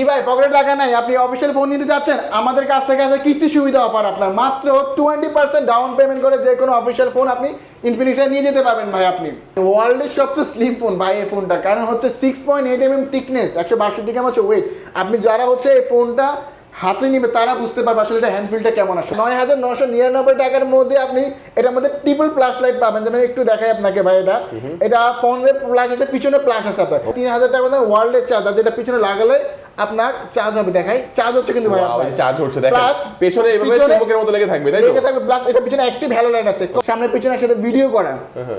কি ভাই পকেটে টাকা নাই আপনি অফিসিয়াল ফোন নিতে যাচ্ছেন আমাদের কাছ থেকে আছে কিস্তি সুবিধা অফার আপনার মাত্র টোয়েন্টি পার্সেন্ট ডাউন পেমেন্ট করে যে কোনো অফিসিয়াল ফোন আপনি ইনফিনিক্সে নিয়ে যেতে পারবেন ভাই আপনি। ওয়ার্ল্ডের সবচেয়ে স্লিম ফোন ভাই এই ফোনটা কারণ হচ্ছে six point eight M M thickness একশো বাষট্টি গ্রাম হচ্ছে ওয়েট আপনি যারা হচ্ছে এই ফোনটা হাতে নিবে তারা বুঝতে পারবে আসলে এটা হ্যান্ডফিলটা কেমন আসে। নয় হাজার নশো নিরানব্বই টাকার মধ্যে আপনি এটার মধ্যে ট্রিপল প্লাস লাইট পাবেন যেমন একটু দেখাই আপনাকে ভাই এটা। এটা ফোনের প্লাস আছে পিছনে প্লাস আছে আপনার। তিন হাজার টাকা মধ্যে ওয়ার্ল্ডের চার্জার যেটা পিছনে লাগালে আপনার চার্জ হবে দেখাই। চার্জ হচ্ছে কিন্তু ভাই আপনার। চার্জ হচ্ছে দেখেন। Plus, পেছনে এভাবে চুম্বকের মতো লেগে থাকবে তাই তো? লেগে থাকবে প্লাস এটা পিছনে অ্যাক্টিভ হ্যালো লাইট আছে। সামনে পিছনে একসাথে ভিডিও করা।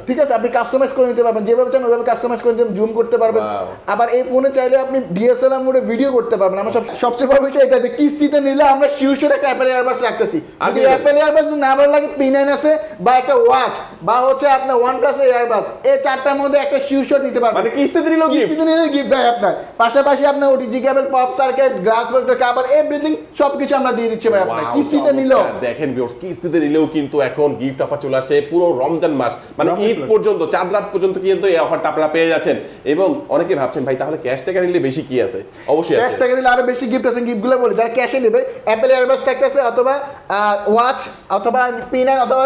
ঠিক আছে আপনি কাস্টমাইজ করে নিতে পারবেন। যেভাবে চান ওইভাবে কাস্টমাইজ করে নিতে জুম করতে পারবেন। আবার এই ফোনে চাইলে আপনি ডিএসএলআর মোডে ভিডিও করতে পারবেন। আমরা সব সবচেয়ে বড় বিষয় এটাতে কিস্তিতে নিলে আমরা শিওর একটা অ্যাপেল এয়ারবাস রাখতেছি। যদি অ্যাপেল এয়ারবাস না ভালো লাগে পি নাইন আছে বা একটা ওয়াচ বা হচ্ছে আপনার ওয়ান প্লাস এয়ারবাস এই চারটার মধ্যে একটা শিওর নিতে পারবেন। মানে কিস্তিতে গিফট কিস্তিতে নিলে গিফট দেয় আপনার। পাশাপাশি আপনার OTG cable pop circuit glass protector cover everything সবকিছু আমরা দিয়ে দিচ্ছি ভাই আপনার। কিস্তিতে নিলেও। দেখেন ভিউয়ার্স কিস্তিতে নিলেও কিন্তু এখন গিফট অফার চলে আসে পুরো রমজান মাস। মানে ঈদ পর্যন্ত চাঁদ রাত পর্যন্ত কিন্তু এই অফারটা আপনারা পেয়ে যাচ্ছেন। এবং অনেকে ভাবছেন ভাই তাহলে ক্যাশ টাকা নিলে বেশি কি আছে? অবশ্যই ক্যাশ থেকে দিলে আরও বেশি গিফট আছে গিফটগুলো বলি। যারা ক্যাশে নেবে অ্যাপেল এয়ারবাস থাকতেছে অথবা ওয়াচ অথবা পি নাইন অথবা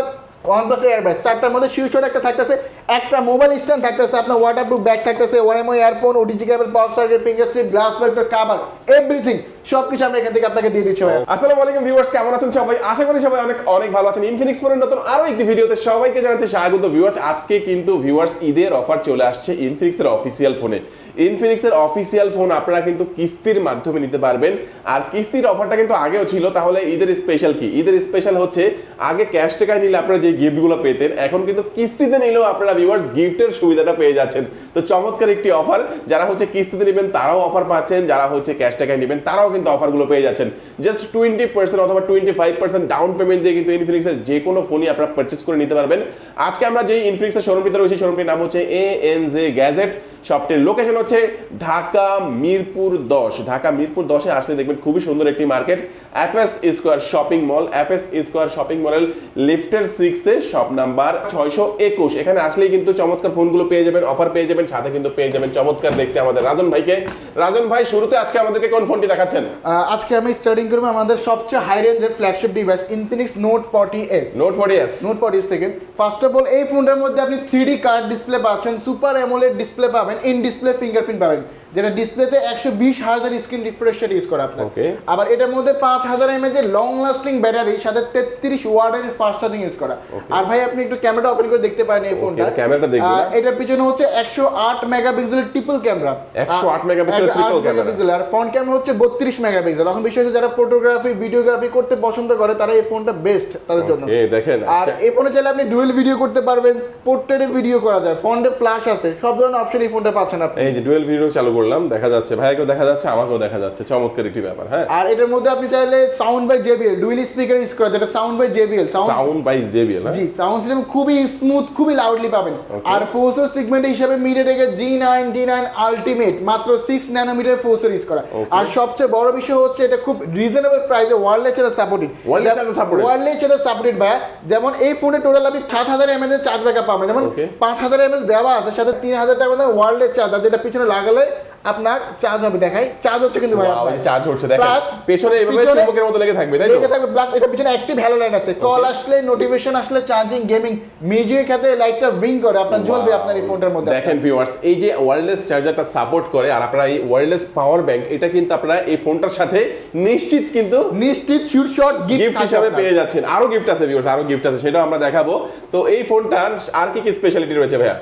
ওয়ান প্লাস এয়ারবাস চারটার মধ্যে শিউর একটা থাকতেছে। একটা মোবাইল স্ট্যান্ড থাকতেছে, আপনার ওয়াটারপ্রুফ ব্যাগ থাকতেছে ওয়ারএমও earphone OTG cable pop circuit finger slip glass vector cover everything সব কিছু আমরা এখান থেকে আপনাকে দিয়ে দিচ্ছি ভাই আসসালামু আলাইকুম ভিউয়ার্স কেমন আছেন সবাই? আশা করি সবাই অনেক অনেক ভালো আছেন। ইনফিনিক্স ফোনের নতুন আরও একটি ভিডিওতে সবাইকে জানাচ্ছি স্বাগত ভিউয়ার্স আজকে কিন্তু ভিউয়ার্স ঈদের অফার চলে আসছে ইনফিনিক্স এর অফিসিয়াল ফোনে ইনফিনিক্স এর অফিসিয়াল ফোন আপনারা কিন্তু কিস্তির মাধ্যমে নিতে পারবেন। আর কিস্তির অফারটা কিন্তু আগেও ছিল, তাহলে ঈদের স্পেশাল কি? ঈদের স্পেশাল হচ্ছে, আগে ক্যাশ টাকায় নিলে আপনারা যে গিফটগুলো পেতেন, এখন কিন্তু কিস্তিতে নিলেও আপনারা ভিউয়ার্স গিফটের সুবিধাটা পেয়ে যাচ্ছেন। তো চমৎকার একটি অফার যারা হচ্ছে কিস্তিতে নেবেন, তারাও অফার পাচ্ছেন। যারা হচ্ছে ক্যাশ টাকায় নেবেন, তারাও কিন্তু অফারগুলো পেয়ে যাচ্ছেন। জাস্ট টোয়েন্টি পার্সেন্ট অথবা twenty five percent down payment দিয়ে কিন্তু ইনফিনিক্সের যে কোনো ফোনই আপনারা পারচেস করে নিতে পারবেন। আজকে আমরা যে ইনফিনিক্সের শোরুমটিতে রয়েছে শোরুমটির নাম হচ্ছে এ এন জে গ্যাজেট শপটির লোকেশন হচ্ছে ঢাকা মিরপুর দশ। ঢাকা মিরপুর দশে আসলে দেখবেন খুবই সুন্দর একটি market F S square shopping mall F S square shopping মলের লিফটের সিক্সে শপ নাম্বার ছয়শো একুশ। এখানে আসলেই কিন্তু চমৎকার ফোনগুলো পেয়ে যাবেন অফার পেয়ে যাবেন সাথে কিন্তু পেয়ে যাবেন চমৎকার দেখতে আমাদের রাজন ভাইকে। রাজন ভাই শুরুতে আজকে আমাদেরকে কোন ফোনটি দেখাচ্ছেন? আজকে আমি স্টার্টিং করব আমাদের সবচেয়ে হাই রেঞ্জের flagship device Infinix note forty S note forty S note forty S থেকে। ফার্স্ট অফ অল এই ফোনটার মধ্যে আপনি থ্রি ডি কার্ড ডিসপ্লে পাচ্ছেন সুপার অ্যামোলেড ডিসপ্লে পাবেন। ইন ডিসপ্লে ফিঙ্গারপ্রিন্ট পাবেন যেটা ডিসপ্লেতে একশো বিশ হাজার স্ক্রিন রিফ্রেশ ইউজ করা আপনার. আবার এটার মধ্যে পাঁচ হাজার এমএজ এর লং লাস্টিং ব্যাটারি সাথে তেত্রিশ ওয়ার্ডের ফাস্ট চার্জিং ইউজ করা। আর ভাই আপনি একটু ক্যামেরা ওপেন করে দেখতে পারেন এই ফোনটা ক্যামেরাটা। আহ, এটার পিছনে হচ্ছে একশো আট মেগাপিক্সেলের ট্রিপল ক্যামেরা 108 মেগাপিক্সেলের triple camera। আর ফ্রন্ট ক্যামেরা হচ্ছে বত্রিশ মেগাপিক্সেল এখন বিষয় হচ্ছে যারা ফটোগ্রাফি ভিডিওগ্রাফি করতে পছন্দ করে তারা এই ফোনটা বেস্ট তাদের জন্য। দেখেন আর আচ্ছা, এই ফোনে চাইলে আপনি ডুয়েল ভিডিও করতে পারবেন পোর্ট্রেটে ভিডিও করা যায়। ফোনে ফ্ল্যাশ আছে সব ধরনের অপশন এই ফোনটা পাচ্ছেন আপনি। এই যে ডুয়েল ভিডিও চালু করলাম দেখা যাচ্ছে ভাইয়াকেও দেখা যাচ্ছে আমাকেও দেখা যাচ্ছে। চমৎকার একটি ব্যাপার হ্যাঁ? আর এটার মধ্যে আপনি চাইলে sound by JBL dual speaker use করা যেটা sound by JBL sound by JBL G sound system খুবই স্মুথ খুবই লাউডলি পাবেন। আর ফোর্সের সেগমেন্ট হিসেবে মিডিয়াটেকের G nine D nine ultimate মাত্র সিক্স ন্যানোমিটার ফোর্সের ইউজ করা। আর সবচেয়ে বড় বিষয় হচ্ছে এটা খুব রিজনেবল প্রাইসে ওয়ারলেস সাথে সাপোর্টেড। Wireless সাথে সাপোর্টেড? ভাইয়া। যেমন এই ফোনে টোটাল আপনি সাত হাজার এমএজ এর চার্জ ব্যাকআপ পাবেন। যেমন. পাঁচ হাজার এমএজ দেওয়া আছে সাথে তিন হাজার টাকা ওয়ারলেস চার্জ আর যেটা পিছনে লাগালে আপনার চার্জ হবে দেখাই। চার্জ হচ্ছে কিন্তু ভাই আপনার। চার্জ হচ্ছে দেখেন। Plus, পেছনে এভাবে চুম্বকের মতো লেগে থাকবে তাই তো? লেগে থাকবে প্লাস এটা পিছনে অ্যাক্টিভ হ্যালো লাইট আছে। কল আসলে নোটিফিকেশন আসলে চার্জিং গেমিং মিউজিকের ক্ষেত্রে লাইটটা রিং করে। আপনার জ্বলবে আপনার এই ফোনটার মধ্যে। দেখেন ভিউয়ার্স এই যে ওয়্যারলেস চার্জারটা সাপোর্ট করে আর আপনারা এই ওয়্যারলেস পাওয়ার ব্যাংক এটা কিন্তু আপনারা এই ফোনটার সাথে নিশ্চিত কিন্তু নিশ্চিত শুট শট গিফট হিসাবে পেয়ে যাচ্ছেন। আরও গিফট আছে ভিউয়ার্স আরও গিফট আছে সেটাও আমরা দেখাবো। তো এই ফোনটার আর কি কি স্পেশালিটি রয়েছে ভাইয়া?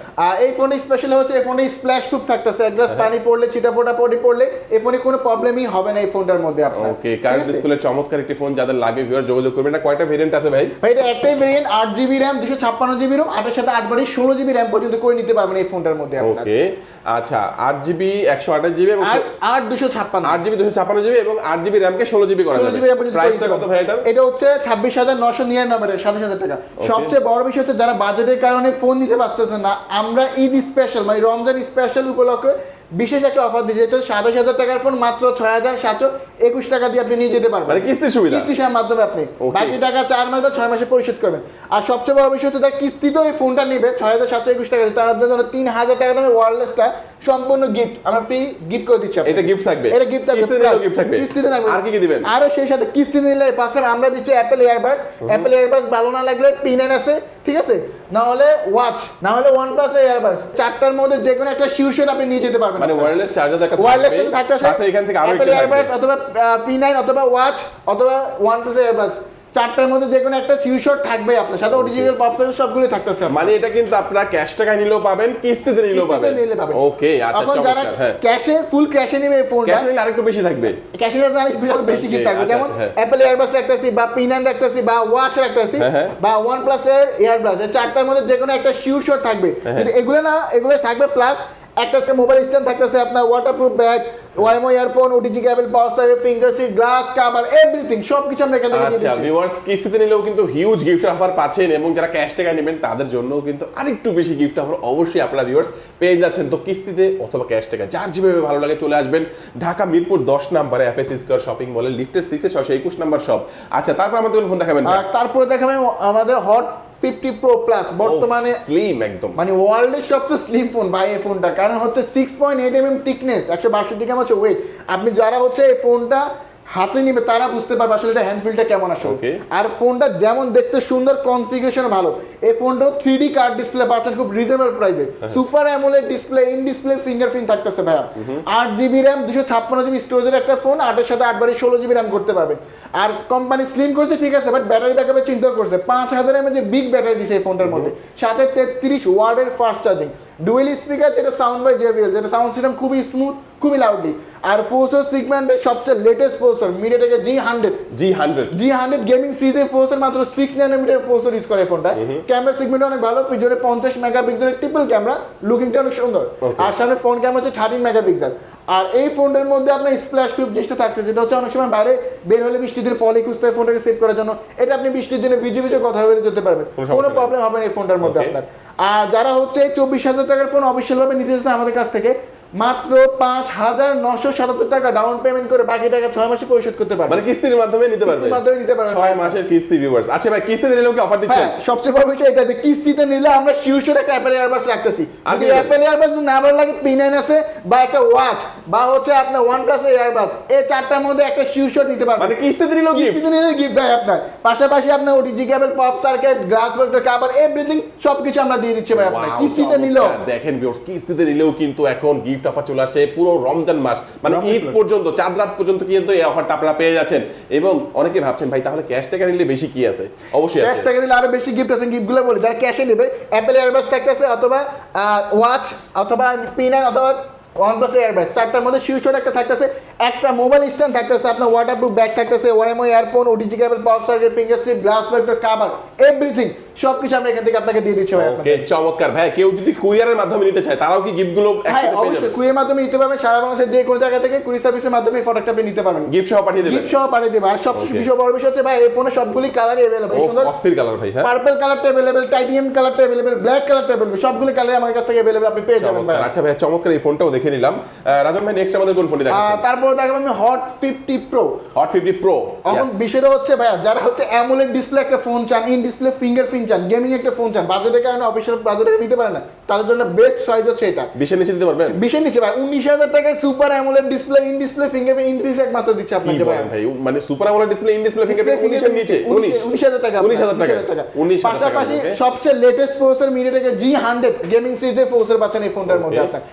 এই ফোনে স্পেশাল হচ্ছে এই ফোনে স্প্ল্যাশ প্রুফ থাকতেছে। এক গ্লাস হ্যাঁ। পানি পড়লে ছিটা ফোটা পড়ে পড়লে এই ফোনে কোনো প্রবলেমই হবে না এই ফোনটার মধ্যে আপনার। ওকে ডিসপ্লে চমৎকার একটি ফোন যাদের লাগবে ভিউয়ার যোগাযোগ করবেন না। কয়টা ভেরিয়েন্ট আছে ভাই? ভাই এটা একটাই ভেরিয়েন্ট আট জিবি র্যাম দুশো ছাপ্পান্ন জিবি রোম আটের সাথে আট বাড়ি ষোলো জিবি র্যাম পর্যন্ত করে নিতে পারবেন এই ফোনটার মধ্যে আপনার। ওকে আচ্ছা আট জিবি একশো আঠাশ জিবি এবং আট দুশো ছাপ্পান্ন। আট জিবি দুশো ছাপ্পান্ন জিবি এবং আট জিবি র্যামকে ষোলো জিবি করা যাবে। প্রাইসটা কত ভাই। এটার? এটা হচ্ছে ছাব্বিশ হাজার নশো নিরানব্বই টাকা সাতাশ হাজার টাকা। সবচেয়ে বড় বিষয় হচ্ছে যারা বাজেটের কারণে ফোন নিতে পারতেছে না আমরা ঈদ স্পেশাল মানে রমজান স্পেশাল উপলক্ষে বিশেষ একটা অফার দিচ্ছে এটা সাতাশ হাজার টাকার ফোন মাত্র ছয় হাজার সাতশো একুশ টাকা দিয়ে আপনি নিয়ে যেতে পারবেন। মানে কিস্তির সুবিধা? কিস্তির মাধ্যমে আপনি। বাকি টাকা চার মাস বা ছয় মাসে পরিশোধ করবেন। আর সবচেয়ে বড় বিষয় হচ্ছে তার কিস্তিতেও এই ফোনটা নিবে ছয় হাজার সাতশো একুশ টাকা দিয়ে, তার জন্য তিন হাজার টাকা দামের ওয়ারলেসটা সম্পূর্ণ গিফট আমরা ফ্রি গিফট করে দিচ্ছি এটা gift থাকবে? এটা গিফট থাকবে কিস্তিতে নিলেও থাকবে? কিস্তিতে থাকবে। আর কি কি দিবেন? আরও সেই সাথে কিস্তি নিলে ফার্স্ট টাইম আমরা দিচ্ছি অ্যাপেল এয়ারবাস অ্যাপেল এয়ারবাস ভালো না লাগলে পিন এন আছে ঠিক আছে? না হলে ওয়াচ না হলে ওয়ান প্লাস এয়ারবাস চারটার মধ্যে যে কোনো একটা শিউশন আপনি নিয়ে যেতে পারবেন মানে ওয়্যারলেস চার্জার একটা ওয়্যারলেস থাকতেছে সাথে এখান থেকে আরও একটা এয়ারবাস অথবা পি নাইন অথবা ওয়াচ অথবা এয়ারবাস চারটার মধ্যে যে কোনো একটা থাকবে আপনার সাথে সবগুলো থাকতেছে। মানে এটা কিন্তু আপনারা ক্যাশ টাকা নিলেও পাবেন কিস্তিতে নিলেও পাবেন। নিলে পাবেন। ওকে আচ্ছা এখন যারা হ্যাঁ। ক্যাশে ফুল ক্যাশে নেবে এই ফোনটা ক্যাশ নিলে আরেকটু বেশি থাকবে। ক্যাশে নিলে স্পেশাল বেশি কিন্তু থাকবে। আচ্ছা, যেমন আচ্ছা, হ্যাঁ। অ্যাপেল এয়ারবাস রাখতেছি বা পিনান রাখতেছি বা ওয়াচ রাখতেছি হ্যাঁ, হ্যাঁ। বা ওয়ান প্লাস এর এয়ারবাস এই চারটার মধ্যে যে কোনো একটা শিওর শট থাকবে। হ্যাঁ, কিন্তু এগুলো না এগুলো থাকবে প্লাস একটা মোবাইল স্ট্যান্ড থাকতেছে আপনার waterproof bag ওয়াইমো earphone OTG cable power side finger sit glass cover everything সবকিছু আমরা এখান আচ্ছা ভিউয়ার্স কিস্তিতে নিলেও কিন্তু হিউজ গিফট অফার পাচ্ছেন এবং যারা ক্যাশ টাকা নেবেন তাদের জন্যও কিন্তু আরেকটু বেশি গিফট অফার অবশ্যই আপনারা ভিউয়ার্স পেয়ে যাচ্ছেন। তো কিস্তিতে অথবা ক্যাশ টাকা যার যেভাবে ভালো লাগে চলে আসবেন। ঢাকা মিরপুর দশ নাম্বারে এফএস স্কোয়ার শপিং মলে লিফটের সিক্সে ছশো একুশ নাম্বার শপ আচ্ছা তারপর আমাদের ফোন দেখাবেন? তারপরে দেখাবেন আমাদের হট ফিফটি প্রো প্লাস বর্তমানে স্লিম একদম। মানে ওয়ার্ল্ডের সবচেয়ে স্লিম ফোন ভাই এই ফোনটা কারণ হচ্ছে six point eight M M thickness একশো বাষট্টি গ্রাম হচ্ছে ওয়েট আপনি যারা হচ্ছে এই ফোনটা হাতে নিবে তারা বুঝতে পারবে আসলে এটা হ্যান্ডফিলটা কেমন Okay. আর ফোনটা যেমন দেখতে সুন্দর কনফিগারেশন ভালো। এই ফোনটা থ্রি ডি কার্ড ডিসপ্লে পাচ্ছেন খুব রিজনেবল প্রাইসে super AMOLED display in display fingerprint থাকতেছে ভাইয়া। আট জিবি র্যাম দুশো ছাপ্পান্ন জিবি স্টোরেজের একটা ফোন আটের সাথে আট বারে ষোলো জিবি র্যাম করতে পারবেন আর কোম্পানি স্লিম করছে ঠিক আছে বাট ব্যাটারি ব্যাকআপের চিন্তা করছে। পাঁচ হাজার এমএজ বিগ ব্যাটারি দিছে এই ফোনটার মধ্যে। সাথে তেত্রিশ ওয়ার্ডের ফাস্ট চার্জিং ডুয়েল স্পিকার যেটা সাউন্ড বাই জেভিএল যেটা সাউন্ড সিস্টেম খুবই স্মুথ খুবই লাউডলি আর প্রসেসর সিগমেন্টের সবচেয়ে latest processor মিডিয়াটেকের G hundred G hundred G hundred gaming সিজের processor মাত্র সিক্স ন্যানোমিটার প্রসেসর ইউজ করে ফোনটা ক্যামেরা সিগমেন্ট অনেক ভালো পিছনে পঞ্চাশ মেগাপিক্সেলের ট্রিপল ক্যামেরা লুকিংটা অনেক সুন্দর। আর সামনে ফোন ক্যামেরা হচ্ছে থার্টিন মেগাপিক্সেল আর এই ফোনটার মধ্যে আপনার স্প্ল্যাশ প্রুফ জিনিসটা থাকছে যেটা হচ্ছে অনেক সময় বাইরে বের হলে বৃষ্টির দিনে পলি খুঁজতে হয় ফোনটাকে সেভ করার জন্য। এটা আপনি বৃষ্টির দিনে ভিজে ভিজে কথা বলে যেতে পারবেন। কোনো। প্রবলেম হবে না এই ফোনটার মধ্যে আপনার। আর যারা হচ্ছে চব্বিশ হাজার টাকার ফোন অফিসিয়ালভাবে নিতে চাচ্ছেন আমাদের কাছ থেকে মাত্র পাঁচ হাজার নশো সাতাত্তর টাকা ডাউন পেমেন্ট করে বাকি টাকা ছয় মাসে পরিশোধ করতে পারবেন মানে কিস্তির মাধ্যমে নিতে কিস্তির মাধ্যমে নিতে পারবেন। ছয় মাসের কিস্তি ভিউয়ার্স আচ্ছা ভাই কিস্তিতে নিলেও কি অফার দিচ্ছেন হ্যাঁ সবচেয়ে বড় বিষয় এটা যে কিস্তিতে নিলে আমরা শিউশোর একটা অ্যাপেল এয়ারবাস রাখতেছি। যদি অ্যাপেল এয়ারবাস না ভালো লাগে পি নাইন আছে বা একটা ওয়াচ বা হচ্ছে আপনার ওয়ান প্লাস এয়ারবাস এই চারটার মধ্যে একটা শিউশোর নিতে পারবেন মানে কিস্তিতে নিলেও গিফট কিস্তিতে নিলে গিফট ভাই আপনার। পাশাপাশি আপনার OTG pop circuit glass cover everything সবকিছু আমরা দিয়ে দিচ্ছি ভাই আপনার। কিস্তিতে নিলেও। দেখেন ভিউয়ার্স কিস্তিতে নিলেও কিন্তু এখন গিফট অফার চলে আসে পুরো রমজান মাস। মানে ঈদ পর্যন্ত চাঁদ রাত পর্যন্ত কিন্তু এই অফারটা আপনারা পেয়ে যাচ্ছেন। এবং অনেকে ভাবছেন ভাই তাহলে ক্যাশ টাকা নিলে বেশি কি আছে? অবশ্যই ক্যাশ টাকা নিলে আরও বেশি গিফট আছে গিফটগুলো বলে। যারা ক্যাশে নেবে অ্যাপেল এয়ারবাস থাকতেছে অথবা ওয়াচ অথবা পিনার অথবা ওয়ান প্লাস এয়ারবাস চারটার মধ্যে শিউশট একটা থাকতেছে একটা মোবাইল স্ট্যান্ড থাকতেছে আপনার ওয়াটারপ্রুফ ব্যাগ থাকতেছে ওয়ারএমও earphone OTG cable power circuit finger slip glass vector cover everything সবকিছু আমরা এখান থেকে আপনাকে দিয়ে দিচ্ছি ভাই ওকে চমৎকার। ভাই কেউ যদি কুরিয়ারের মাধ্যমে নিতে চায় তারাও কি গিফটগুলো হ্যাঁ একসাথে পেয়ে অবশ্যই যাবে? কুরিয়ার মাধ্যমে নিতে পারবেন সারা বাংলাদেশের যে কোনো জায়গা থেকে কুরিয়ার সার্ভিসের মাধ্যমে এই প্রোডাক্ট আপনি নিতে পারবেন। গিফট সহ পাঠিয়ে দেবেন। গিফট সহ পাঠিয়ে দেবে আর সব. বিষয় বড় বিষয় হচ্ছে ভাই এই ফোনে সবগুলি কালারই অ্যাভেলেবল ও সুন্দর অস্থির কালার ভাই হ্যাঁ? পার্পল কালারটা অ্যাভেলেবল টাইটেনিয়াম কালারটা অ্যাভেলেবল ব্ল্যাক কালারটা অ্যাভেলেবল সবগুলো কালার আমার কাছ থেকে অ্যাভেলেবল আপনি পেয়ে যাবেন ভাই। আচ্ছা ভাই চমৎকার এই ফোনটাও দেখে নিলাম। রাজন ভাই নেক্সট আমাদের কোন ফোনটি দেখাচ্ছেন। তারপরে দেখাবো আমি Hot fifty Pro Hot fifty Pro এখন বিষয়টা হচ্ছে ভাইয়া যারা হচ্ছে অ্যামোলেড ডিসপ্লে একটা ফোন চান ইন ডিসপ্লে ফিঙ্গারপ্রিন্ট চান গেমিং একটা ফোন চান বাজেটের কারণে অফিসিয়াল বাজেটে নিতে পারে না তাদের জন্য বেস্ট চয়েস হচ্ছে এটা। বিশের নিচে দিতে পারবেন? বিশের নিচে ভাই উনিশ হাজার টাকায় super AMOLED display in display fingerprint increase একমাত্র দিচ্ছে আপনাকে ভাই মানে super AMOLED display in display fingerprint 19 এর নিচে 19 উনিশ। হাজার টাকা উনিশ হাজার টাকা। উনিশ পাশাপাশি সবচেয়ে লেটেস্ট প্রসেসর মিডিয়াটেকের জি হান্ড্রেড গেমিং সিরিজের প্রসেসর পাচ্ছেন এই ফোনটার মধ্যে আপনার।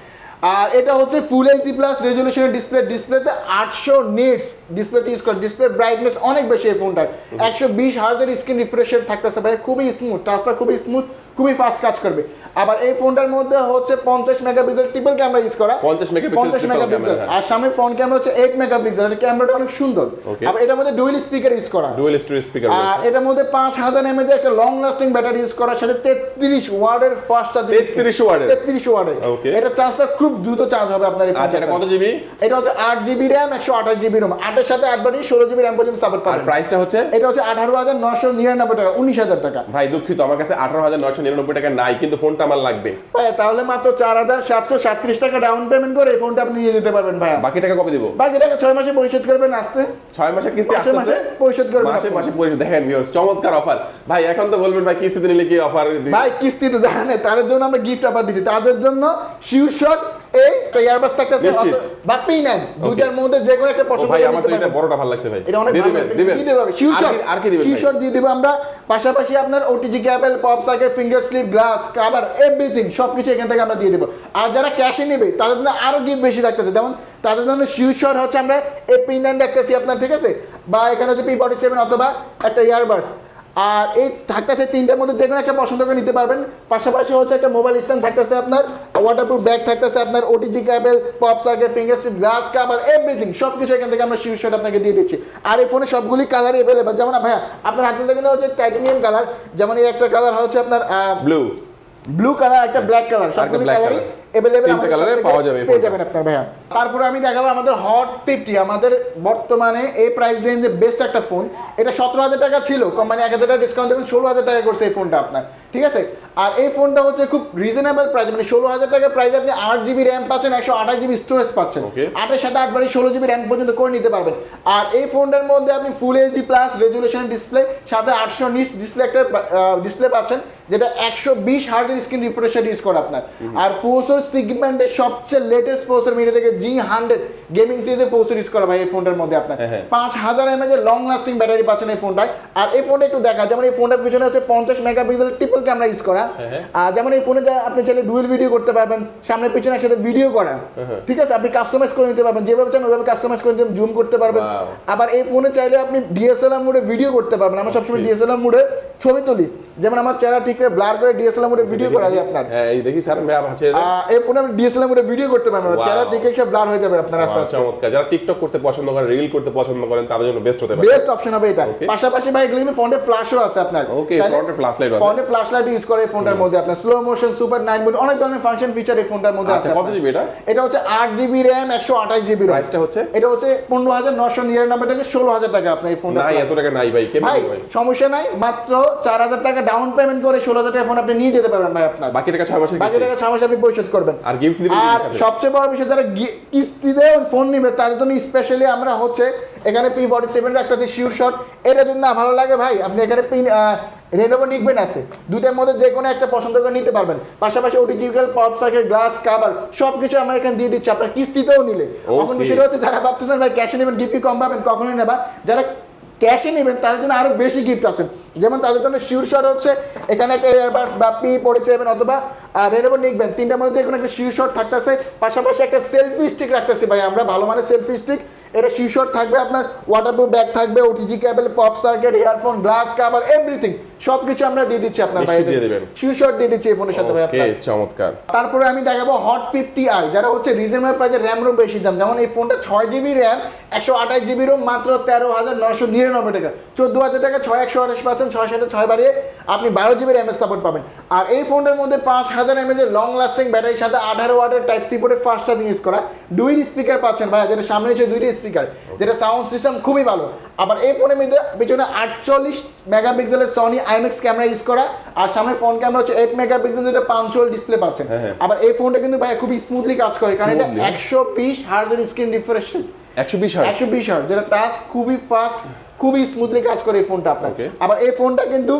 আর এটা হচ্ছে ফুল এইচডি প্লাস রেজলিউশনের ডিসপ্লে ডিসপ্লেতে আটশো নিটস ডিসপ্লে ইউজ করে ডিসপ্লে ব্রাইটনেস অনেক বেশি এই ফোনটার একশো বিশ হার্জের স্ক্রিন রিফ্রেশের থাকতেছে ভাই খুবই স্মুথ টাচটা খুবই স্মুথ খুবই ফাস্ট কাজ করবে। আবার এই ফোনটার মধ্যে হচ্ছে পঞ্চাশ মেগাপিক্সেল ট্রিপল ক্যামেরা ইউজ করা। 50 পঞ্চাশ triple মেগাপিক্সেল হ্যাঁ। আর সামনে ফ্রন্ট ক্যামেরা হচ্ছে এইট মেগাপিক্সেল এটা ক্যামেরাটা অনেক সুন্দর। আবার এটার মধ্যে ডুয়েল স্পিকার ইউজ করা। ডুয়েল স্পিকার আর এটার মধ্যে পাঁচ হাজার এমএজ একটা লং লাস্টিং ব্যাটারি ইউজ করার সাথে তেত্রিশ ওয়ার্ডের ফাস্ট চার্জিং 33 ওয়াটের? তেত্রিশ ওয়ার্ডের এটা চার্জটা খুব খুব দ্রুত চার্জ হবে আপনার এই আচ্ছা এটা কত জিবি এটা হচ্ছে আট জিবি র্যাম একশো আঠাশ জিবি রোম আটের সাথে আট বাড়ি ষোলো জিবি র্যাম পর্যন্ত সাপোর্ট পাবেন। প্রাইসটা হচ্ছে? এটা হচ্ছে আঠারো হাজার নশো নিরানব্বই টাকা উনিশ হাজার টাকা। ভাই দুঃখিত আমার কাছে আঠারো হাজার নয়শো নিরানব্বই টাকা নাই কিন্তু ফোনটা আমার লাগবে। ভাই তাহলে মাত্র চার হাজার সাতশো সাতত্রিশ টাকা ডাউন পেমেন্ট করে এই ফোনটা আপনি নিয়ে যেতে পারবেন ভাইয়া। বাকি টাকা কবে দিব? বাকি টাকা ছয় মাসে পরিশোধ করবেন আসতে। ছয় মাসের কিস্তি মাসে আসতে মাসে পরিশোধ করবেন মাসে মাসে পরিশোধ দেখেন ভিউয়ার্স চমৎকার অফার ভাই এখন তো বলবেন ভাই কিস্তিতে নিলে কি অফার ভাই কিস্তি তো জানে তাদের জন্য আমরা গিফট অফার দিচ্ছি। তাদের জন্য শিওর শট এই ইয়ারবাস থাকতেছে নিশ্চিত। নাই। দুইটার মধ্যে যে কোনো একটা পছন্দ ভাই আমার তো এটা বড়টা ভালো লাগছে ভাই। এটা অনেক দিবেন দিবেন দিয়ে দেবে শিওর আর কি- দিবেন শিওর দিয়ে দেবো আমরা। পাশাপাশি আপনার OTG cable pop circle finger slip glass cover everything সবকিছু এখান থেকে আমরা দিয়ে দেবো। আর যারা ক্যাশে নেবে তাদের জন্য আরও গিফট বেশি থাকতেছে। যেমন তাদের জন্য হচ্ছে আমরা এই পিন রাখতেছি আপনার ঠিক আছে? বা এখানে হচ্ছে পি ফর্টি সেভেন অথবা একটা ইয়ারবাডস আর এই থাকতেছে তিনটার মধ্যে যে কোনো একটা পছন্দ করে নিতে পারবেন। পাশাপাশি হচ্ছে একটা মোবাইল স্ট্যান্ড থাকতেছে আপনার ওয়াটারপ্রুফ ব্যাগ থাকতেছে আপনার OTG cable pop circle finger slip glass cover everything সব কিছু এখান থেকে আমরা শিওর শট আপনাকে দিয়ে দিচ্ছি। আর এই ফোনে সবগুলি কালারই অ্যাভেলেবেল যেমন ভাইয়া আপনার হাতে কিন্তু হচ্ছে টাইটানিয়াম কালার যেমন এই একটা কালার হচ্ছে আপনার ব্লু ব্লু কালার একটা ব্ল্যাক কালার সবগুলো কালারই তারপরে আমি দেখাবো আমাদের হট ফিফটি আমাদের বর্তমানে এই প্রাইস রেঞ্জে বেস্ট একটা ফোন এটা সতেরো হাজার টাকা ছিল কোম্পানি এক হাজার টাকা ডিসকাউন্ট দেবেন ষোলো হাজার টাকা করছে এই ফোনটা আপনার ঠিক আছে? আর এই ফোনটা হচ্ছে খুব রিজনেবল প্রাইস মানে ষোলো হাজার টাকার প্রাইসে আপনি আট জিবি র্যাম পাচ্ছেন একশো আঠাশ জিবি স্টোরেজ পাচ্ছেন। আটের সাথে আট বাড়ি ষোলো জিবি র্যাম পর্যন্ত করে নিতে পারবেন। আর এই ফোনটার মধ্যে আপনি full HD plus resolution display সাথে আটশো নিস ডিসপ্লে একটা ডিসপ্লে পাচ্ছেন যেটা একশো বিশ হার্জের স্ক্রিন রিফ্রেশার ইউজ করে আপনার। আর প্রসেসর সিগমেন্টের সবচেয়ে লেটেস্ট প্রসেসর মিডিয়া থেকে জি হান্ড্রেড গেমিং সিরিজের প্রসেসর ইউজ করা ভাই এই ফোনটার মধ্যে আপনার হ্যাঁ, হ্যাঁ। পাঁচ হাজার এমএজ এর লং লাস্টিং ব্যাটারি পাচ্ছেন এই ফোনটায় আর এই ফোনটা একটু দেখা যেমন এই ফোনটার পিছনে হচ্ছে পঞ্চাশ মেগাপিক্সেল ট্রিপল ক্যামেরা ইউজ করা হ্যাঁ। আর যেমন এই ফোনে যা আপনি চাইলে ডুয়েল ভিডিও করতে পারবেন সামনে পিছনে একসাথে ভিডিও করা। ঠিক আছে আপনি কাস্টমাইজ করে নিতে পারবেন যেভাবে চান ওইভাবে কাস্টমাইজ করে জুম করতে পারবেন আবার এই ফোনে চাইলে আপনি ডিএসএলআর মোডে ভিডিও করতে পারবেন আমরা সবসময়. ডিএসএলআর মোডে ছবি তুলি। যেমন আমার চেহারা ঠিক করে ব্লার করে ডিএসএলআর মোডে ভিডিও করা যায় আপনার। হ্যাঁ এই দেখি স্যার আমার আছে এই ফোনে আমি ডিএসএলআর মোডে ভিডিও করতে পারবেন. চেহারা ঠিক সব ব্লার হয়ে যাবে আপনার আস্তে আস্তে। চমৎকার। যারা টিকটক করতে পছন্দ করেন রিল করতে পছন্দ করেন তাদের জন্য বেস্ট হতে পারে। বেস্ট অপশন হবে এটা। পাশাপাশি ভাই এগুলো কিন্তু ফোনে ফ্ল্যাশও আছে আপনার। Okay, front এ flashlight আছে। ফোনে ফ্ল্যাশ লাইট ইউজ করে এই ফোনটার মধ্যে আপনার slow motion super night mode অনেক ধরনের ফাংশন ফিচার এই ফোনটার মধ্যে আছে আচ্ছা কত জিবি এটা? এটা হচ্ছে আট জিবি র্যাম একশো আঠাশ জিবি প্রাইসটা হচ্ছে? এটা হচ্ছে পনেরো হাজার নশো নিরানব্বই টাকা ষোলো হাজার টাকা আপনার এই ফোনটা নাই এত টাকা নাই ভাই কেমন ভাই? সমস্যা নাই মাত্র চার হাজার টাকা ডাউন পেমেন্ট করে ষোলো হাজার টাকা ফোন আপনি নিয়ে যেতে পারবেন ভাই আপনার। বাকি টাকা ছয় মাসের বাকি টাকা ছ মাসে আপনি পরিশোধ করবেন। আর গিফট দিবেন আর সবচেয়ে বড় বিষয় যারা কিস্তিতে ফোন নিবে তাদের জন্য স্পেশালি আমরা হচ্ছে এখানে পি ফর্টি সেভেন রাখতেছি শিওর শট এটা যদি না ভালো লাগে ভাই আপনি এখানে পিন রেনোভো নিকবেন আছে। দুইটার মধ্যে যে কোনো একটা পছন্দ করে নিতে পারবেন। পাশাপাশি OTG cable pop circle glass cover সব কিছু আমরা এখানে দিয়ে দিচ্ছি। আপনার কিস্তিতেও নিলে। এখন বিষয়টা হচ্ছে যারা ভাবতেছেন ভাই ক্যাশে নেবেন গিফট কম পাবেন কখনোই নেবা যারা ক্যাশে নেবেন তাদের জন্য আরও বেশি গিফট আছে। যেমন তাদের জন্য শিওর শট হচ্ছে, এখানে একটা এয়ারবাস বা পি ফোর্টি সেভেন অথবা রেনেবো নিকবেন তিনটার মধ্যে এখানে একটা শিওর শট থাকতেছে, পাশাপাশি একটা সেলফি স্টিক রাখতেছি ভাই। আমরা ভালো মানে সেলফি স্টিক এটা শিওর শট থাকবে, আপনার ওয়াটারপ্রুফ ব্যাগ থাকবে OTG cable pop circuit earphone glass cover everything সবকিছু আমরা দিয়ে দিচ্ছি আপনার ভাই দিয়ে দিবেন। শট দিয়ে দিচ্ছি এই ফোনের সাথে ভাই আপনার। চমৎকার। তারপরে আমি দেখাবো হট ফিফটি আই যারা হচ্ছে রিজনেবল প্রাইসে র্যাম রোম বেশি দাম যেমন এই ফোনটা ছয় জিবি র্যাম একশো আঠাশ জিবি রোম মাত্র তেরো হাজার নশো নিরানব্বই টাকা। চোদ্দ হাজার টাকা ছয় একশো আঠাশ পাচ্ছেন ছয় সাথে ছয় বাড়িয়ে আপনি বারো জিবি র্যামের সাপোর্ট পাবেন। আর এই ফোনটার মধ্যে পাঁচ হাজার এমএজের লং লাস্টিং ব্যাটারির সাথে আঠারো ওয়াটের টাইপ সি ফোরের ফাস্ট চার্জিং ইউজ করা। দুই স্পিকার পাচ্ছেন ভাই যেটা সামনে হচ্ছে দুইটা স্পিকার যেটা সাউন্ড সিস্টেম খুবই ভালো। আবার এই ফোনের মধ্যে পিছনে আটচল্লিশ মেগাপিক্সেলের সনি আইএমএক্স ক্যামেরা ইউজ করা আর সামনে ফোন ক্যামেরা হচ্ছে এইট মেগাপিক্সেল যেটা পাঞ্চুয়াল ডিসপ্লে পাচ্ছেন। হ্যাঁ, হ্যাঁ। আবার এই ফোনটা কিন্তু ভাই খুবই স্মুথলি কাজ করে কারণ এটা? একশো বিশ হার্জের স্ক্রিন রিফ্রেশ একশো বিশ হার্জ একশো বিশ হার্জ যেটা টাচ খুবই ফাস্ট খুবই স্মুথলি কাজ করে এই ফোনটা আপনার। আবার এই ফোনটা কিন্তু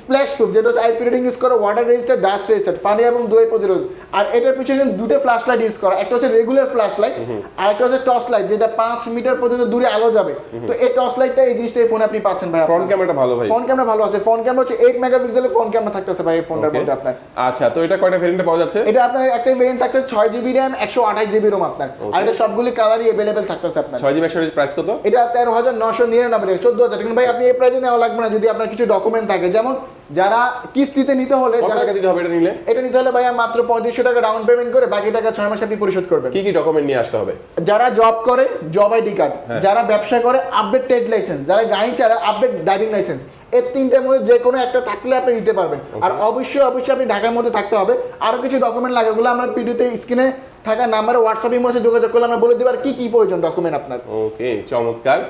স্প্ল্যাশ প্রুফ যেটা হচ্ছে আইপি রেটিং ইউজ করা ওয়াটার রেজিস্টার ডাস্ট রেজিস্টার পানি এবং দই প্রতিরোধ। আর এটার পিছনে দুটো ফ্ল্যাশ লাইট ইউজ করা একটা হচ্ছে রেগুলার ফ্ল্যাশ লাইট আর একটা হচ্ছে টর্চ লাইট যেটা পাঁচ মিটার পর্যন্ত দূরে আলো যাবে। তো এই টর্চ লাইটটা এই জিনিসটা এই ফোনে আপনি পাচ্ছেন ভাই ফ্রন্ট ক্যামেরাটা ভালো ভাই। ফোন ক্যামেরা ভালো আছে। ফোন ক্যামেরা হচ্ছে এইট মেগাপিক্সেলের ফোন ক্যামেরা থাকতেছে ভাই এই ফোনটার মধ্যে আপনার। আচ্ছা তো এটা কয়টা ভেরিয়েন্টে পাওয়া যাচ্ছে? এটা আপনার একটা ভেরিয়েন্ট থাকতে ছয় জিবি র্যাম একশো আঠাশ জিবি রোম আপনার। আর এটা সবগুলি কালারই অ্যাভেলেবেল থাকতেছে আপনার। ছয় জিবি একশো প্রাইস কত? এটা তেরো হাজার নশো নিরানব্বই টাকা চোদ্দ হাজার ভাই আপনি এই প্রাইজে নেওয়া লাগবে না যদি আপনার কিছু ডকুমেন্ট থাকে। যেমন যারা কিস্তিতে নিতে হলে যারা টাকা দিতে হবে এটা নিলে? এটা নিতে হলে ভাইয়া মাত্র পঁয়ত্রিশশো টাকা ডাউন পেমেন্ট করে বাকি টাকা ছয় মাসে আপনি পরিশোধ করবেন। কি কি ডকুমেন্ট নিয়ে আসতে হবে? যারা জব করে জব আইডি কার্ড। যারা ব্যবসা করে আপডেট ট্রেড লাইসেন্স যারা গাড়ি চালায় আপডেট ড্রাইভিং লাইসেন্স এর তিনটার মধ্যে যে কোনো একটা থাকলে আপনি নিতে পারবেন। আর অবশ্যই অবশ্যই আপনি ঢাকার মধ্যে থাকতে হবে। আরও কিছু ডকুমেন্ট লাগে ওগুলো আমরা ভিডিওতে স্ক্রিনে থাকা নাম্বারে হোয়াটসঅ্যাপ ইমোসে যোগাযোগ করলে আমরা বলে আর কি কি প্রয়োজন ডকুমেন্ট আপনার। ওকে চমৎকার।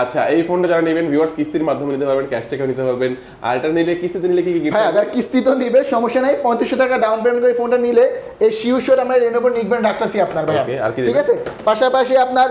আচ্ছা এই ফোনটা যারা নেবেন ভিউয়ার্স কিস্তির মাধ্যমে নিতে পারবেন ক্যাশ টাকা নিতে পারবেন। আর এটা নিলে কিস্তিতে নিলে কি কি হ্যাঁ যারা কিস্তি তো নিবে সমস্যা নাই। পঁয়ত্রিশশো টাকা ডাউন পেমেন্ট করে ফোনটা নিলে এই শিউ শোর আমরা রেনোভো নিকবেন রাখতেছি আপনার Okay, আর কি ঠিক আছে? পাশাপাশি আপনার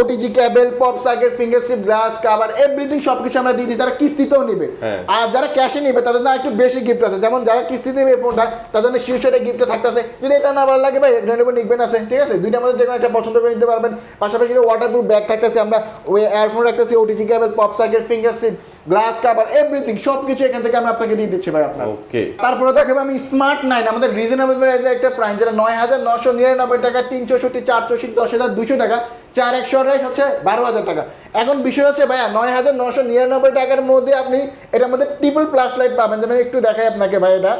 OTG cable pop circuit finger slip glass cover everything সবকিছু আমরা দিয়ে দিই যারা কিস্তিতেও নিবে। হ্যাঁ। আর যারা ক্যাশে নিবে তাদের জন্য একটু বেশি গিফট আছে। যেমন যারা কিস্তিতে নেবে ফোনটা তাদের জন্য শিউ শোরে গিফট থাকতেছে। যদি এটা না ভালো লাগে ভাই রেনোভো নিকবেন আছে। ঠিক আছে? দুইটার মধ্যে যে কোনো একটা পছন্দ করে নিতে পারবেন। পাশাপাশি ওয়াটারপ্রুফ ব্যাগ থাকতেছে আমরা। ওই এয়ারফোন রাখতেছি OTG cable pop circuit finger slip glass cover everything সবকিছু এখান থেকে আমরা আপনাকে দিয়ে দিচ্ছি ভাই আপনার। ওকে তারপরে দেখাবো আমি স্মার্ট নাইন আমাদের রিজনেবল প্রাইসে একটা প্রাইস যেটা নয় হাজার নশো নিরানব্বই টাকা তিন চৌষট্টি চার চৌষট্টি দশ হাজার দুশো টাকা। চার একশো রাইস হচ্ছে বারো হাজার টাকা। এখন বিষয় হচ্ছে ভাইয়া নয় হাজার নশো নিরানব্বই টাকার মধ্যে আপনি এটার মধ্যে ট্রিপল প্লাস লাইট পাবেন। যেমন একটু দেখাই আপনাকে ভাই এটা।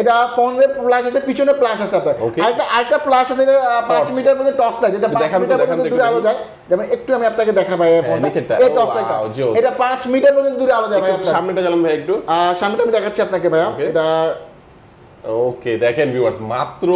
এটা ফোনে প্লাস আছে পিছনে প্লাস আছে আপনার। আরেকটা আরেকটা প্লাস আছে পাঁচ মিটার মধ্যে টর্চ লাইট যেটা পাঁচ মিটার পর্যন্ত দূরে আলো যায়। যেমন একটু আমি আপনাকে দেখাবো এই ফোনটা। এই টর্চ লাইটটা wow, জোস। এটা পাঁচ মিটার পর্যন্ত দূরে আলো যায় ভাই। সামনেটা জ্বালান ভাই একটু। সামনেটা আমি দেখাচ্ছি আপনাকে ভাইয়া। এটা ওকে দেখেন ভিউয়ার্স মাত্র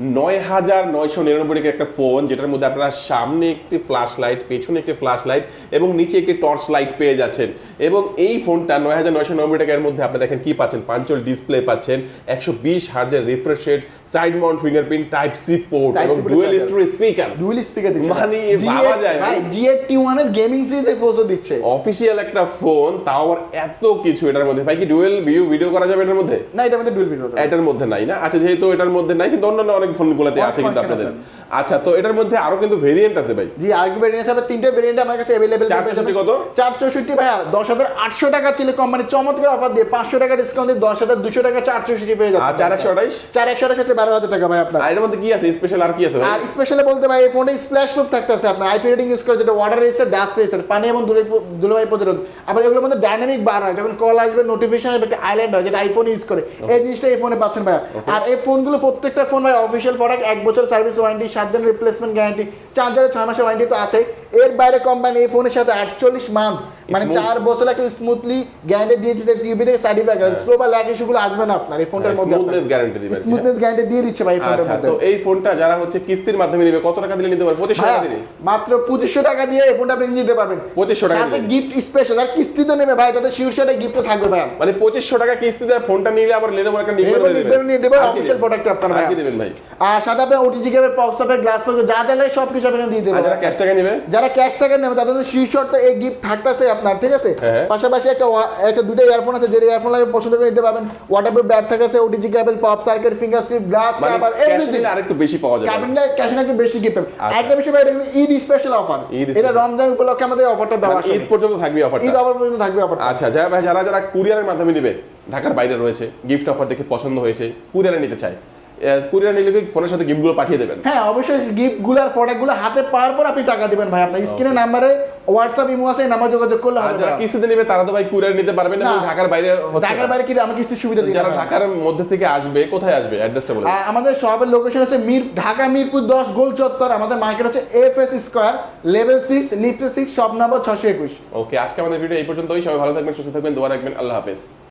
নয় হাজার নয়শো নিরানব্বই একটা ফোন যেটার মধ্যে আপনারা সামনে একটি ফ্ল্যাশ লাইট পেছনে একটি ফ্ল্যাশ লাইট এবং নিচে একটি টর্চ লাইট পেয়ে যাচ্ছেন। এবং এই ফোনটা নয় হাজার নয়শো নব্বই টাকার মধ্যে আপনি দেখেন কি পাচ্ছেন? পাঞ্চল ডিসপ্লে পাচ্ছেন একশো বিশ হাজার refresh rate side mount fingerprint type C port এবং dual charger। Speaker dual speaker মানে ভাবা যায় ভাই ভাই। জিএ ওয়ানের গেমিং সিরিজে ফোজও দিচ্ছে। অফিসিয়াল একটা ফোন তাও আবার এত কিছু এটার মধ্যে। ভাই কি ডুয়েল ভিউ ভিডিও করা যাবে এটার মধ্যে? না এটা মধ্যে ডুয়েল ভিডিও এটার মধ্যে নাই না? আচ্ছা যেহেতু এটার মধ্যে নাই কিন্তু অন্যান্য অনেক ফোনগুলোতে গুলাতে আছে কিন্তু আপনাদের। আচ্ছা তো এটার মধ্যে আরো কিন্তু ভেরিয়েন্ট আছে ভাই জি আরেক ভেরিয়েন্ট আছে তিনটে ভেরিয়েন্ট আমার কাছে अवेलेबल চার চৌষট্টি কত? চার চৌষট্টি ভাইয়া দশ হাজার আটশো টাকা ছিল কোম্পানি চমৎকার অফার দিয়ে পাঁচশো টাকা ডিসকাউন্ট দিয়ে দশ হাজার দুশো টাকা চার চৌষট্টি পেয়ে যাচ্ছে আর চার একশো আঠাইশ চার একশো আঠাশ হচ্ছে বারো হাজার টাকা ভাই আপনার আর এর মধ্যে কি আছে স্পেশাল আর কি আছে ভাই আর স্পেশালি বলতে ভাই এই ফোনে স্প্ল্যাশ প্রুফ থাকতেছে আপনার আইপি রেটিং ইউজ করে যেটা ওয়াটার রেজিস্টার ডাস্ট রেজিস্টার পানি এবং ধুলো ধুলোবাই প্রতিরোধ আবার এগুলোর মধ্যে ডাইনামিক বার হয় যখন কল আসবে নোটিফিকেশন আসবে একটা আইল্যান্ড হয় যেটা আইফোন ইউজ করে এই জিনিসটা এই ফোনে পাচ্ছেন ভাই আর এই ফোনগুলো প্রত্যেকটা ফোন ভাই অফিসিয়াল প্রোডাক্ট এক বছর সার্ভিস ওয়ারেন্টি সাত দিন রিপ্লেসমেন্ট গ্যারান্টি চার্জারের ছয় মাসের ওয়ারেন্টি তো আছে এর বাইরে কোম্পানি এই ফোনের সাথে আটচল্লিশ মান্থ মানে চার বছর একটা স্মুথলি গ্যারান্টি দিয়েছে যে টিভি থেকে সাইড ইফেক্ট স্লো বা ল্যাগ ইস্যুগুলো আসবে না আপনার এই ফোনটার মধ্যে স্মুথনেস গ্যারান্টি দিবেন স্মুথনেস গ্যারান্টি দিয়ে দিচ্ছে ভাই ফোনটার আচ্ছা মধ্যে। তো এই ফোনটা যারা হচ্ছে কিস্তির মাধ্যমে নিবে কত টাকা দিলে নিতে পারবে? পঁচিশশো টাকা দিলে। মাত্র পঁচিশশো টাকা দিয়ে এই ফোনটা আপনি নিতে পারবেন। 2500 টাকা সাথে গিফট স্পেশাল আর কিস্তিতে নেবে ভাই তাদের শিওর সাথে গিফট থাকবে ভাই। মানে পঁচিশশো টাকা কিস্তি কিস্তিতে ফোনটা নিলে আবার লেনোভোর একটা নিবে নিয়ে দেবেন, official product আপনার ভাই। কি দিবেন ভাই? আর সাথে আপনার ওটিজি কেবল পক্স আপের গ্লাস পক্স যা যা লাগে সব কিছু আপনাকে দিয়ে দেবেন যারা ক্যাশ টাকা নিবে? যারা ক্যাশ টাকা নেবে তাদের তো এই গিফট থাকতেছে আপনার ঠিক আছে? হ্যাঁ। পাশাপাশি একটা একটা দুটো ইয়ারফোন আছে যেটা ইয়ারফোন লাগে পছন্দ করে নিতে পারবেন। ওয়াটারপ্রুফ ব্যাগ থাকতেছে OTG cable pop circuit finger slip glass cover everything নিলে আরেকটু বেশি পাওয়া যাবে। ক্যাবিনটা ক্যাশে একটু বেশি গিফট পাবেন আচ্ছা। একটা বিষয় ভাই এটা ঈদ স্পেশাল অফার এটা রমজান উপলক্ষে আমাদের অফারটা দেওয়া মানে ঈদ পর্যন্ত থাকবে অফারটা ঈদ অফার পর্যন্ত থাকবে অফার আচ্ছা যারা ভাই যারা যারা কুরিয়ারের মাধ্যমে নেবে ঢাকার বাইরে রয়েছে গিফট অফার দেখে পছন্দ হয়েছে কুরিয়ারে নিতে চায় কুরিয়ার নিলে ফোনের সাথে গিফটগুলো পাঠিয়ে দেবেন? হ্যাঁ অবশ্যই গিফটগুলার প্রোডাক্ট হাতে পাওয়ার পর আপনি টাকা দিবেন ভাই। আপনার স্ক্রিনে নাম্বারে হোয়াটসঅ্যাপ ইমো আছে নাম্বার যোগাযোগ করলে হবে যারা কিস্তিতে নিবে তারা তো ভাই কুরিয়ার নিতে পারবে না। ঢাকার বাইরে ঢাকার বাইরে কি কিস্তি সুবিধা যারা ঢাকার মধ্যে থেকে আসবে কোথায় আসবে? অ্যাড্রেসটা বলে আমাদের শপের লোকেশন হচ্ছে মির ঢাকা মিরপুর দশ গোল চত্বর। আমাদের মার্কেট হচ্ছে F S square level six lift six shop number ছশো একুশ। ওকে আজকে আমাদের ভিডিও এই পর্যন্তই। সবাই ভালো থাকবেন সুস্থ থাকবেন দোয়া রাখবেন আল্লাহ হাফেজ।